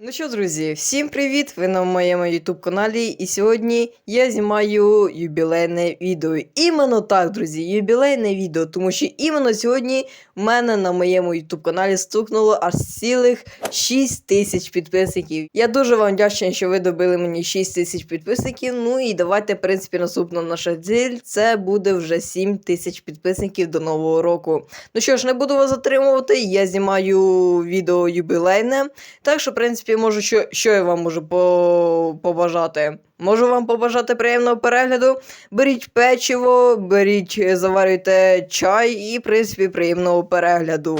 Ну що, друзі, всім привіт! Ви на моєму YouTube каналі, і сьогодні я знімаю юбілейне відео. Іменно так, друзі, юбілейне відео, тому що іменно сьогодні в мене на моєму YouTube каналі стукнуло аж цілих 6 тисяч підписників. Я дуже вам вдячний, що ви добили мені 6 тисяч підписників. Ну і давайте, в принципі, наступна наша ціль це буде вже 7 тисяч підписників до нового року. Ну що ж, не буду вас затримувати, я знімаю відео юбілейне. Так що, в принципі, можу, що, що я вам можу по- побажати. Можу вам побажати приємного перегляду. Беріть печиво, беріть, е, заварюйте чай і, в принципі, приємного перегляду.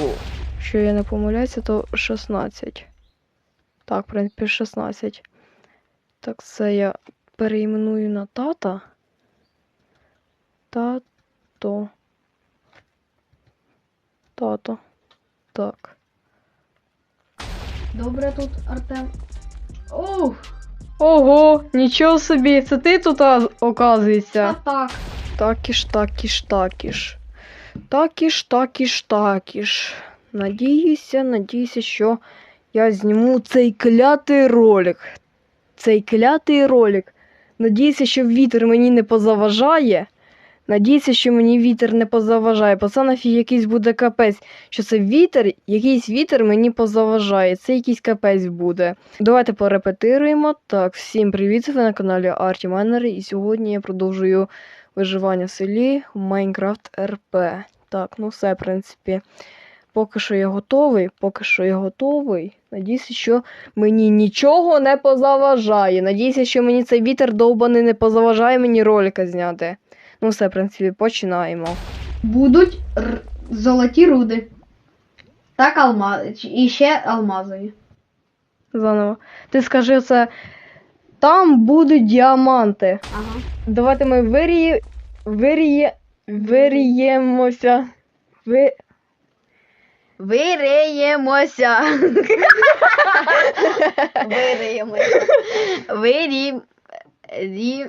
Що я не помиляюся, то 16. Так, в принципі, 16. Так, це я переіменую на тата. Тато. Тато. Так. Добре тут, Артем. Оу, Ого, нічого собі, це ти тут а, а так. Такіш, такіш, такіш. Такіш, такіш, такіш. Надіюся, надіюся, що я зніму цей клятий ролик. Цей клятий ролик. Надіюся, що вітер мені не позаважає. Надіюся, що мені вітер не позаважає. Пацанафі якийсь буде капець. Що це вітер, якийсь вітер мені позаважає. Це якийсь капець буде. Давайте порепетируємо. Так, всім привіт! Ви на каналі Арті Менер. І сьогодні я продовжую виживання в селі в Майнкрафт РП. Так, ну все, в принципі. Поки що я готовий, поки що я готовий. Надіюся, що мені нічого не позаважає. Надіюся, що мені цей вітер довбаний не позаважає мені ролика зняти. Ну все, в принципі, починаємо. Будуть р- золоті руди. Так, алмази. І ще алмазові. Заново. Ти скажи це. Там будуть діаманти. Ага. Давайте ми виріє... Виріє... Виріємося. Ви... Вириємося. Вириємося. Вирі... Рі...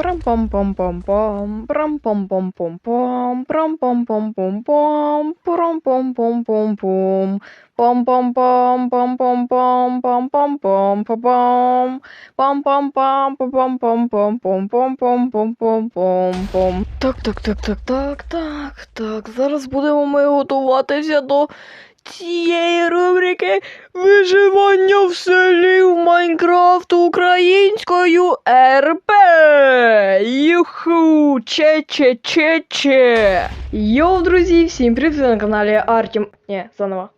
Прам-пам-пам-пам-пам, прам-пам-пам-пам-пам, прам-пам-пам-пам-пам, прам-пам-пам-пам-пам, пам-пам-пам-пам-пам-пам, пам-пам-пам-пам-пам, пам-пам-пам-пам-пам-пам-пам-пам-пам-пам. Так, так, так, так, так, так, так. Зараз будемо ми готуватися до цієї рубрики Виживання в селі в Майнкрафт українською РП. Юху! Че-че-че-че! Йоу, друзі, всім привіт на каналі Артем. Ні, заново.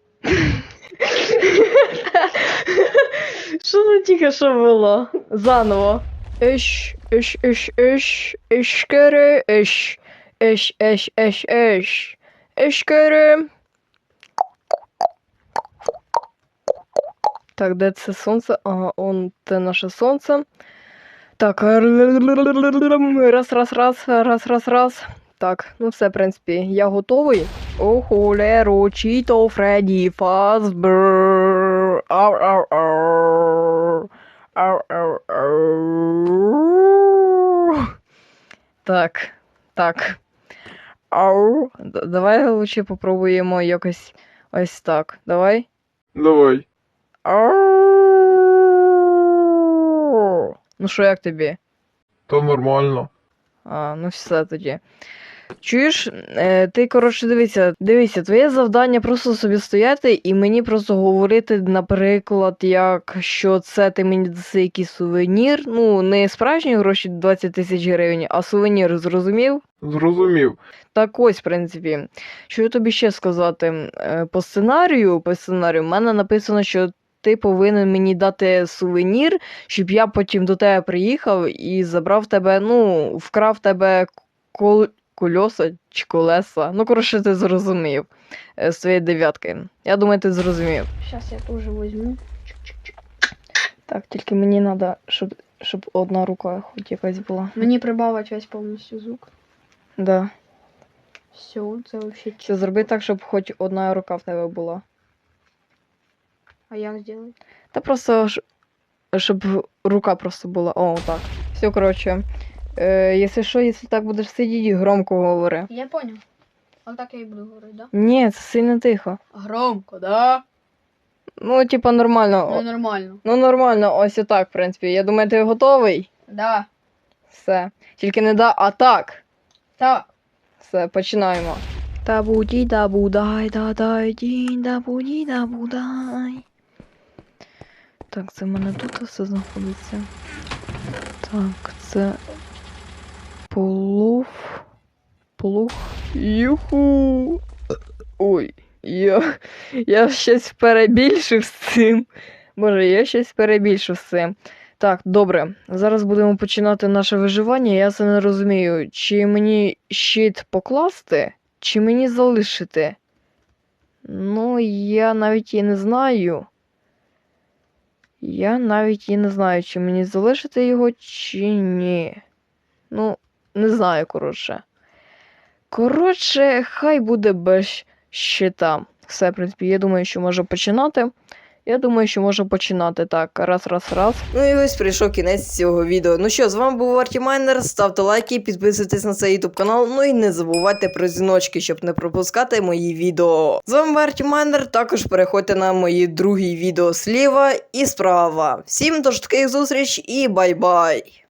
Що це тільки що було? Заново. Еш, еш, еш, еш, ешкере, еш, еш, еш, еш, еш, ешкере. Так, де це сонце? Ага, он це наше сонце. Так. Раз, раз, раз, раз, раз, раз. Так, ну все, в принципі, я готовий. О, холеро, Чіто, Фредді, Фазбер. Так, так. Ау. Давай лучше попробуємо якось ось так. Давай. Давай. Ну що, як тобі? То нормально. А, ну все тоді. Чуєш, е, ти, коротше, дивися, дивися, твоє завдання просто собі стояти і мені просто говорити, наприклад, як що це ти мені даси якийсь сувенір. Ну, не справжні гроші 20 тисяч гривень, а сувенір, зрозумів? Зрозумів. Так ось, в принципі, що я тобі ще сказати? Е, По сценарію, по сценарію, в мене написано, що ти повинен мені дати сувенір, щоб я потім до тебе приїхав і забрав тебе, ну, вкрав тебе кол... кольоса чи колеса. Ну, коротше, ти зрозумів е, з твоєї дев'ятки. Я думаю, ти зрозумів. Зараз я теж візьму. Так, тільки мені треба, щоб, щоб одна рука хоч якась була. Мені прибавить весь повністю звук. Да. Все, це взагалі Це зроби так, щоб хоч одна рука в тебе була. А як зробити? Та просто щоб рука просто була. О, так. Все, коротше. Е, якщо що, якщо так будеш сидіти, громко говори. Я понял. А так я і буду говорити, да? Ні, це сильно тихо. Громко, да? Ну, типа, нормально. Ну нормально. Ну, нормально, ось і так, в принципі. Я думаю, ти готовий? Да. Все. Тільки не да, а так. Так. Все, починаємо. Та буді да будай, да дай дінь, да буді да будай. Так, це в мене тут все знаходиться. Так, це полув. Полух. Юху. Ой, я, я щось перебільшив з цим. Боже, я щось перебільшив з цим. Так, добре. Зараз будемо починати наше виживання. Я це не розумію. Чи мені щит покласти, чи мені залишити? Ну, я навіть і не знаю. Я навіть і не знаю, чи мені залишити його, чи ні. Ну, не знаю, коротше. Коротше, хай буде без щита. Все, в принципі, я думаю, що можу починати. Я думаю, що можу починати. Так, раз, раз, раз. Ну і ось прийшов кінець цього відео. Ну що, з вами був Варті Майнер. Ставте лайки, підписуйтесь на цей YouTube канал. Ну і не забувайте про дзвіночки, щоб не пропускати мої відео. З вами був Арті Майнер. Також переходьте на мої другі відео зліва і справа. Всім до таких зустріч і бай-бай!